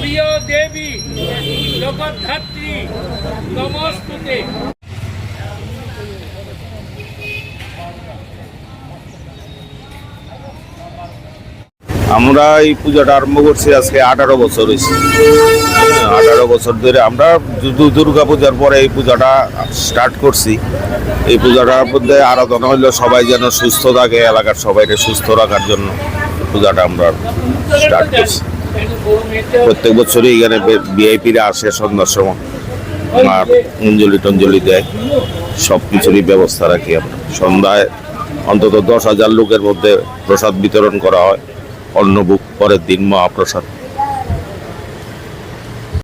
প্রিয় দেবী জগদ্ধাত্রী নমস্তুতে। আমরা এই পূজাটা আরম্ভ করছি আজকে আঠারো বছর হয়েছে। হ্যাঁ, আঠারো বছর ধরে আমরা দুর্গা পূজার পরে এই পূজাটা স্টার্ট করছি। এই পূজাটার মধ্যে আরাধনা হইল সবাই যেন সুস্থ থাকে এলাকার সবাইকে সুস্থ রাখার জন্য। পূজাটা আমরা স্টার্ট করছি। প্রত্যেক বছরই এখানে ভিআইপিরা আসে সন্ধ্যার সময়। আর অঞ্জলি টঞ্জলি দেয়। সব কিছুরই ব্যবস্থা রাখি আমরা। সন্ধ্যায় অন্তত দশ হাজার লোকের মধ্যে প্রসাদ বিতরণ করা হয়। অন্নভোগ, পরের দিন মহাপ্রসাদ।